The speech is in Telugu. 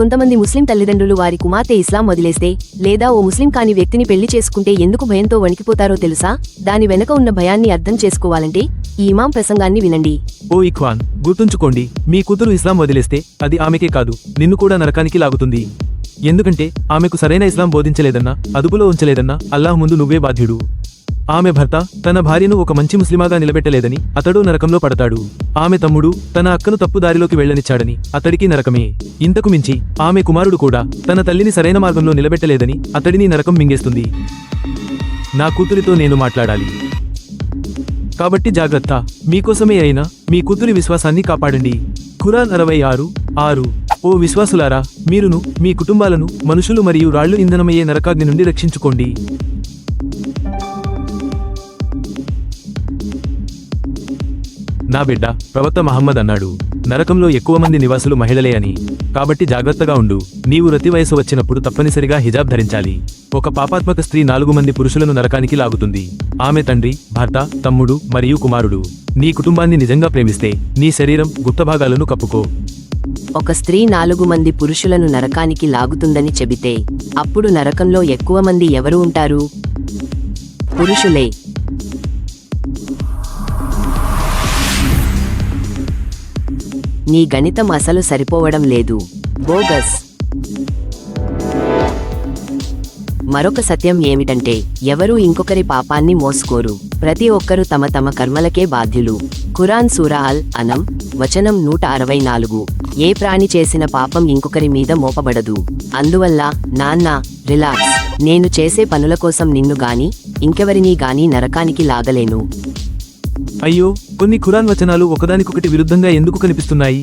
కొంతమంది ముస్లిం తల్లిదండ్రులు వారి కుమార్తె ఇస్లాం వదిలేస్తే లేదా ఓ ముస్లిం కాని వ్యక్తిని పెళ్ళి చేసుకుంటే ఎందుకు భయంతో వణికిపోతారో తెలుసా? దాని వెనక ఉన్న భయాన్ని అర్థం చేసుకోవాలంటే ఈ ఇమాం ప్రసంగాన్ని వినండి. ఓ ఇఖ్వాన్ గుర్తుంచుకోండి మీ కూతురు ఇస్లాం వదిలేస్తే అది ఆమెకే కాదు నిన్ను కూడా నరకానికి లాగుతుంది. ఎందుకంటే ఆమెకు సరైన ఇస్లాం బోధించలేదన్నా అదుపులో ఉంచలేదన్నా అల్లాహ్ ముందు నువ్వే బాధ్యుడు. ఆమె భర్త తన భార్యను ఒక మంచి ముస్లిమాగా నిలబెట్టలేదని అతడు నరకంలో పడతాడు. ఆమె తమ్ముడు తన అక్కను తప్పు దారిలోకి వెళ్ళనిచ్చాడని అతడికి నరకమే. ఇంతకు మించి ఆమె కుమారుడు కూడా తన తల్లిని సరైన మార్గంలో నిలబెట్టలేదని అతడిని నరకం మింగేస్తుంది. నా కూతురితో నేను మాట్లాడాలి. కాబట్టి జాగ్రత్త. మీకోసమే అయినా మీ కూతురి విశ్వాసాన్ని కాపాడండి. ఖురాన్ అరవై ఆరు ఆరు. ఓ విశ్వాసులారా మీరును మీ కుటుంబాలను మనుషులు మరియు రాళ్ళు ఇంధనమయ్యే నరకాగ్ని నుండి రక్షించుకోండి. నా బిడ్డ ప్రవక్త మహమ్మద్ అన్నాడు నరకంలో ఎక్కువ మంది నివాసులు మహిళలే అని. కాబట్టి జాగ్రత్తగా ఉండు నీవు రతి వయసు వచ్చినప్పుడు తప్పనిసరిగా హిజాబ్ ధరించాలి. ఒక పాపాత్మక స్త్రీ నాలుగు మంది పురుషులను నరకానికి లాగుతుంది. ఆమె తండ్రి భర్త తమ్ముడు మరియు కుమారుడు. నీ కుటుంబాన్ని నిజంగా ప్రేమిస్తే నీ శరీరం గుప్త భాగాలను కప్పుకో. ఒక స్త్రీ నాలుగు మంది పురుషులను నరకానికి లాగుతుందని చెబితే అప్పుడు నరకంలో ఎక్కువ మంది ఎవరు ఉంటారు? పురుషులే. నీ గణితం అసలు సరిపోవడం లేదు. బోగస్. మరొక సత్యం ఏమిటంటే ఎవరూ ఇంకొకరి పాపాన్ని మోసుకోరు. ప్రతి ఒక్కరూ తమ తమ కర్మలకే బాధ్యులు. ఖురాన్ సూరాల్ అనం వచనం నూట అరవై నాలుగు. ఏ ప్రాణి చేసిన పాపం ఇంకొకరి మీద మోపబడదు. అందువల్ల నాన్న రిలాక్స్. నేను చేసే పనుల కోసం నిన్ను గాని ఇంకెవరినీ గాని నరకానికి లాగలేను. అయ్యో కొన్ని ఖురాన్ వచనాలు ఒకదానికొకటి విరుద్ధంగా ఎందుకు కనిపిస్తున్నాయి?